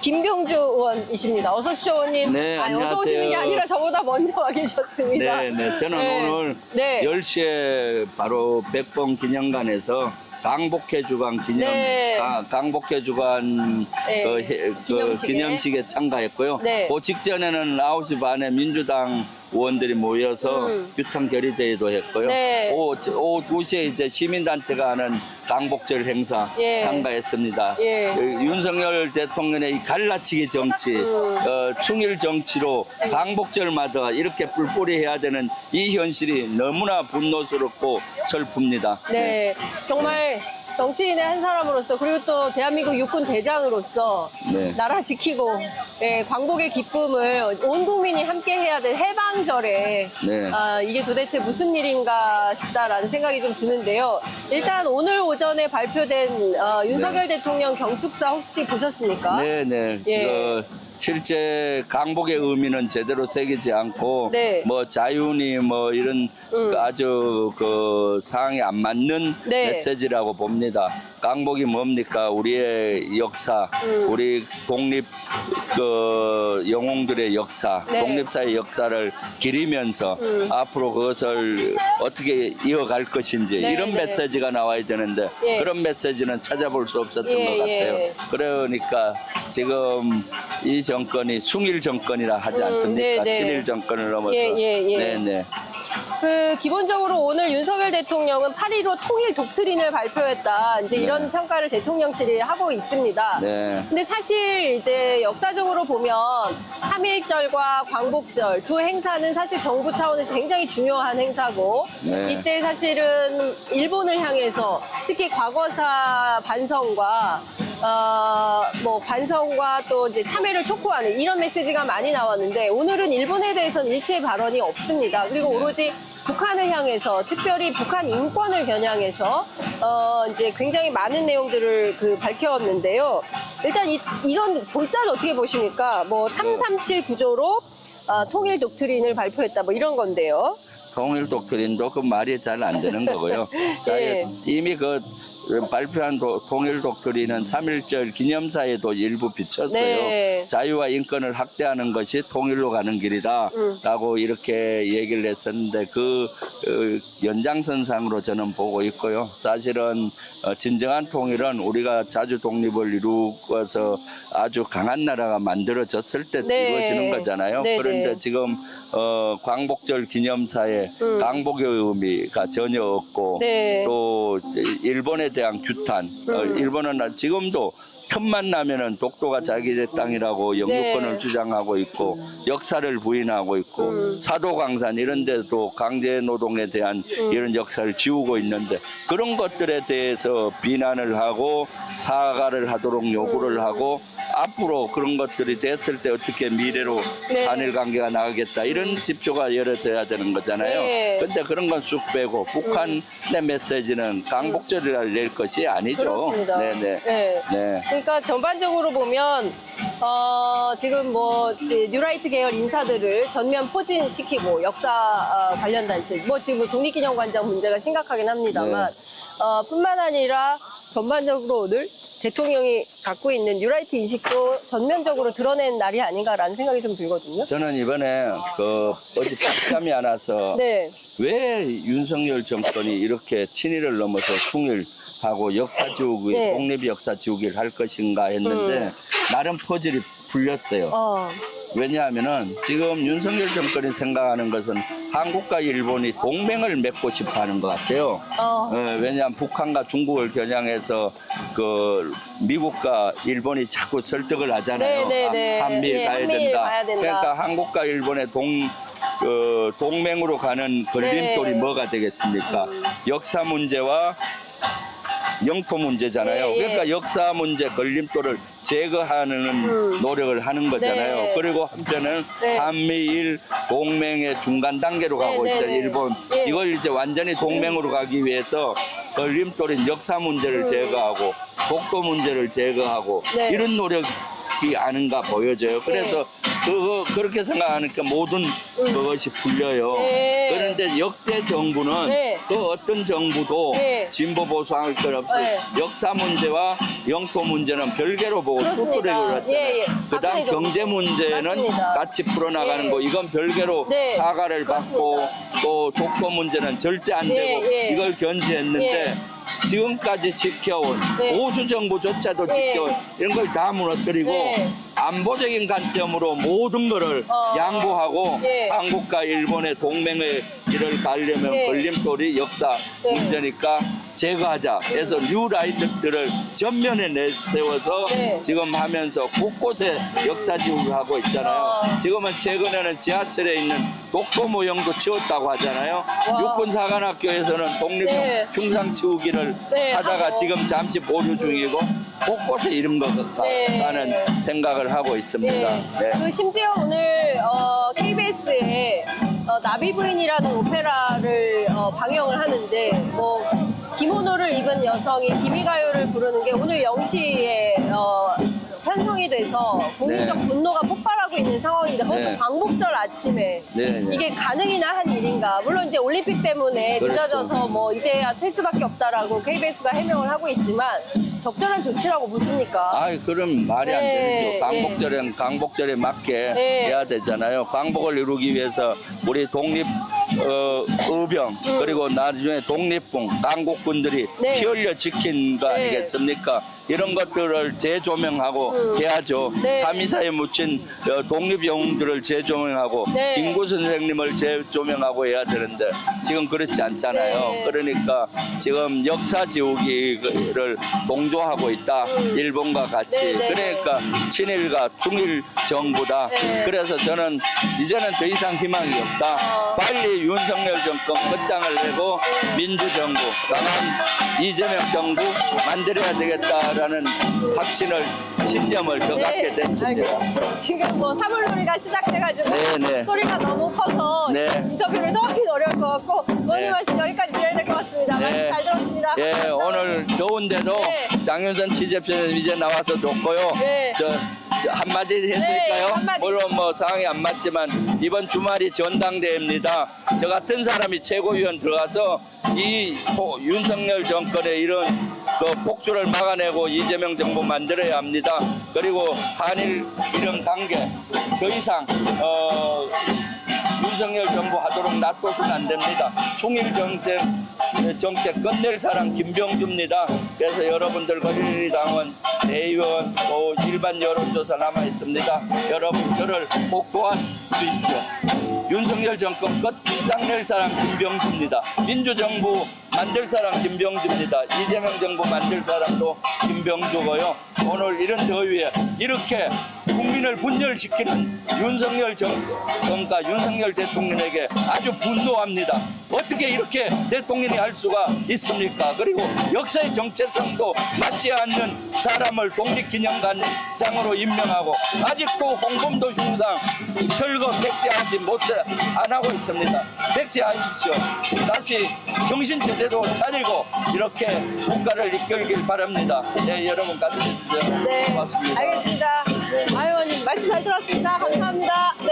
김병주 의원이십니다. 어서 오십시오, 의원님. 네, 아니, 어서 안녕하세요. 오시는 게 아니라 저보다 먼저 와 계셨습니다. 네, 네. 저는 네. 오늘 네. 10시에 바로 백봉 기념관에서 강복회 주간 기념 네. 강- 강복회 주간 네. 그, 해- 그 기념식에. 기념식에 참가했고요. 네. 그 직전에는 9시 반에 민주당 의원들이 모여서 음. 규탄 결의대회도 했고요. 네. 오후, 오후 2시에 이제 시민단체가 하는 강복절 행사 예. 참가했습니다. 예. 그 윤석열 대통령의 이 갈라치기 정치, 음. 어, 충일 정치로 강복절마다 이렇게 뿔뿔이 해야 되는 이 현실이 너무나 분노스럽고 슬픕니다. 네, 정말 정치인의 한 사람으로서 그리고 또 대한민국 육군 대장으로서 네. 나라 지키고 네, 광복의 기쁨을 온 국민이 함께 해야 될 해방절에 네. 아, 이게 도대체 무슨 일인가 싶다라는 생각이 좀 드는데요. 일단 오늘 오전에 발표된 어, 윤석열 대통령 경축사 혹시 보셨습니까? 네, 네. 예. 그 실제 강복의 의미는 제대로 새기지 않고 네. 뭐 자윤이 뭐 이런 음. 그 아주 그 상황이 안 맞는 네. 메시지라고 봅니다. 강복이 뭡니까? 우리의 역사, 음. 우리 독립 그 영웅들의 역사, 네. 독립사의 역사를 기리면서 음. 앞으로 그것을 어떻게 이어갈 것인지 네, 이런 네. 메시지가 나와야 되는데 예. 그런 메시지는 찾아볼 수 없었던 예, 것 같아요. 예. 그러니까 지금 이 정권이 숭일 정권이라 하지 음, 않습니까? 네, 네. 친일 정권을 넘어서. 예, 예, 예. 네네. 그 기본적으로 오늘 윤석열 대통령은 8.15 통일 독트린을 발표했다. 이제 네. 이런 평가를 대통령실이 하고 있습니다. 네. 근데 사실 이제 역사적으로 보면 3.1절과 광복절 두 행사는 사실 정부 차원에서 굉장히 중요한 행사고 네. 이때 사실은 일본을 향해서 특히 과거사 반성과 어, 뭐 반성과 또 이제 참여를 촉구하는 이런 메시지가 많이 나왔는데 오늘은 일본에 대해서는 일체의 발언이 없습니다. 그리고 오로지 북한을 향해서 특별히 북한 인권을 겨냥해서 어 이제 굉장히 많은 내용들을 그 밝혔는데요. 일단 이, 이런 골자는 어떻게 보십니까? 뭐 337 구조로 어, 통일 독트린을 발표했다 뭐 이런 건데요. 통일 독트린도 그 말이 잘 안 되는 거고요. 자, 예. 이미 그 발표한 도- 통일 독트린은 3.1절 기념사에도 일부 비쳤어요. 네. 자유와 인권을 확대하는 것이 통일로 가는 길이다. 음. 라고 이렇게 얘기를 했었는데 그 어, 연장선상으로 저는 보고 있고요. 사실은 어, 진정한 통일은 우리가 자주 독립을 이루어서 아주 강한 나라가 만들어졌을 때 네. 이루어지는 거잖아요. 네, 그런데 네. 지금 어, 광복절 기념사에 음. 강복의 의미가 전혀 없고 네. 또 일본에 대한 규탄 어, 음. 일본은 지금도 틈만 나면은 독도가 자기네 땅이라고 영주권을 네. 주장하고 있고 역사를 부인하고 있고 음. 사도광산 이런 데도 강제 노동에 대한 음. 이런 역사를 지우고 있는데 그런 것들에 대해서 비난을 하고 사과를 하도록 요구를 음. 하고 앞으로 그런 것들이 됐을 때 어떻게 미래로 네. 한일 관계가 나가겠다 이런 지표가 열어져야 되는 거잖아요. 네. 근데 그런 건 쑥 빼고 북한의 메시지는 강복절이라 낼 것이 아니죠. 그렇습니다. 네네. 네. 네. 그러니까 전반적으로 보면 어, 지금 뭐이 뉴라이트 계열 인사들을 전면 포진시키고 역사 어, 관련 단체 뭐 지금 독립기념관장 문제가 심각하긴 합니다만 네. 어, 뿐만 아니라 전반적으로 오늘 대통령이 갖고 있는 뉴라이트 인식도 전면적으로 드러낸 날이 아닌가라는 생각이 좀 들거든요. 저는 이번에 그 어디 잠이 안 와서 네, 왜 윤석열 정권이 이렇게 친일을 넘어서 숭일하고 역사 지우기, 네. 독립 역사 지우기를 할 것인가 했는데 음. 나름 퍼즐이 풀렸어요. 어, 왜냐하면은 지금 윤석열 정권이 생각하는 것은 한국과 일본이 동맹을 맺고 싶어 하는 것 같아요. 어, 어, 왜냐하면 북한과 중국을 겨냥해서 그 미국과 일본이 자꾸 설득을 하잖아요. 네, 네, 네. 한- 한미일 네, 가야. 가야 된다. 그러니까 한국과 일본의 동 그 동맹으로 가는 걸림돌이 네. 음. 뭐가 되겠습니까? 역사 문제와 영토 문제잖아요. 예, 예. 그러니까 역사 문제 걸림돌을 제거하는 음. 노력을 하는 거잖아요. 네. 그리고 한편은 네. 한미일 동맹의 중간 단계로 네, 가고 네, 있죠. 네. 일본 예. 이걸 이제 완전히 동맹으로 가기 위해서 걸림돌인 역사 문제를 제거하고 독도 문제를 제거하고 네. 이런 노력 이 아닌가 보여져요. 그래서 그 그렇게 생각하니까 모든 그것이 풀려요. 네. 그런데 역대 정부는 네. 그 어떤 정부도 네. 진보 보수할 것 없이 네. 역사 문제와 영토 문제는 별개로 보고. 뚜뚜리고 그랬잖아요. 예, 예. 그다음. 경제 문제는 맞습니다. 같이 풀어나가는 예. 거 이건 별개로 네. 사과를 받고. 또 독도 문제는 절대 안 예, 되고 예. 이걸 견지했는데 지금까지 지켜온 네. 보수 정부조차도 예. 지켜온 이런 걸 다 무너뜨리고 네. 안보적인 관점으로 모든 거를 어. 양보하고 예. 한국과 일본의 동맹의 길을 가려면 예. 걸림돌이 역사 네. 문제니까 제거하자. 그래서 뉴 라이트들을 전면에 내세워서 네. 지금 하면서 곳곳에 역사 지우를 하고 있잖아요. 어. 지금은 최근에는 지하철에 있는 독도 모형도 치웠다고 하잖아요. 와. 육군사관학교에서는 독립 네. 흉상 치우기를 네, 하다가. 지금 잠시 보류 중이고 곳곳에 이런 것 네. 같다는 생각을 하고 있습니다. 네. 네. 그 심지어 오늘 어, KBS에 어, 나비 부인이라는 오페라를 어, 방영을 하는데 뭐 기모노를 입은 여성이 기미가요를 부르는 게 오늘 0시에 어, 편성이 돼서 국민적 네. 분노가 폭발하고 있는 상황인데 그것도 네. 광복절 아침에 네, 네. 이게 가능이나 한 일인가 물론 이제 올림픽 때문에 그렇죠. 늦어져서 뭐 이제야 될 수밖에 없다라고 KBS가 해명을 하고 있지만 적절한 조치라고 보십니까? 아, 그럼 말이 안 네, 되죠. 강복절엔 강복절에 맞게 네. 해야 되잖아요. 강복을 이루기 위해서 우리 독립 어, 의병 그리고 나중에 독립군 강국군들이 음. 네. 피 흘려 지킨 거 네. 아니겠습니까? 이런 것들을 재조명하고 음. 해야죠. 네. 삼이사에 묻힌 어, 독립 영웅들을 재조명하고 네. 김구 선생님을 재조명하고 해야 되는데 지금 그렇지 않잖아요. 네. 그러니까 지금 역사 지우기를 동조하고 있다. 음. 일본과 같이. 네, 네, 그러니까 친일과 중일 정부다. 네. 그래서 저는 이제는 더 이상 희망이 없다. 어. 빨리 윤석열 정권 끝장을 내고 네. 민주정부, 강한 이재명 정부 만들어야 되겠다라는 확신을 신념을 더 갖게 됐습니다. 네. 알겠습니다. 지금 뭐 사물놀이가 시작돼가지고 네, 네. 소리가 너무 커서 네. 인터뷰를 더 하긴 어려울 것 같고 오늘 네. 말씀 여기까지 드려야 될 것 같습니다. 말씀 네. 잘 들었습니다. 예, 감사합니다. 오늘 더운데도 네. 장윤선 취재편은 이제 나와서 좋고요. 네. 저, 저 한마디 해드릴까요? 네, 한마디. 물론 뭐 상황이 안 맞지만 이번 주말이 전당대회입니다. 저 같은 사람이 최고위원 들어가서 이 호- 윤석열 정권의 이런 그 폭주를 막아내고 이재명 정부 만들어야 합니다. 그리고 한일 이런 관계 더 이상 어, 윤석열 정부 하도록 놔둬서는 안 됩니다. 충일 정책, 정책 끝낼 사람 김병주입니다. 그래서 여러분들 거리당원, 대의원, 또 일반 여론조사 남아 있습니다. 여러분 저를 꼭 도와주십시오. 윤석열 정권 끝장낼 사람 김병주입니다. 민주정부 만들 사람 김병주입니다. 이재명 정부 만들 사람도 김병주고요. 오늘 이런 더위에 이렇게 국민을 분열시키는 윤석열 정권과 윤석열 대통령에게 아주 분노합니다. 어떻게 이렇게 대통령이 할 수가 있습니까? 그리고 역사의 정체성도 맞지 않는 사람을 독립기념관장으로 임명하고 아직도 홍범도 흉상 철거 백지하지 못해 안 하고 있습니다. 백지하십시오. 다시 정신 제대 로 차리고 이렇게 국가를 이끌길 바랍니다. 네, 여러분 같이 네, 고맙습니다. 알겠습니다. 아유, 말씀 잘 들었습니다. 감사합니다. 네.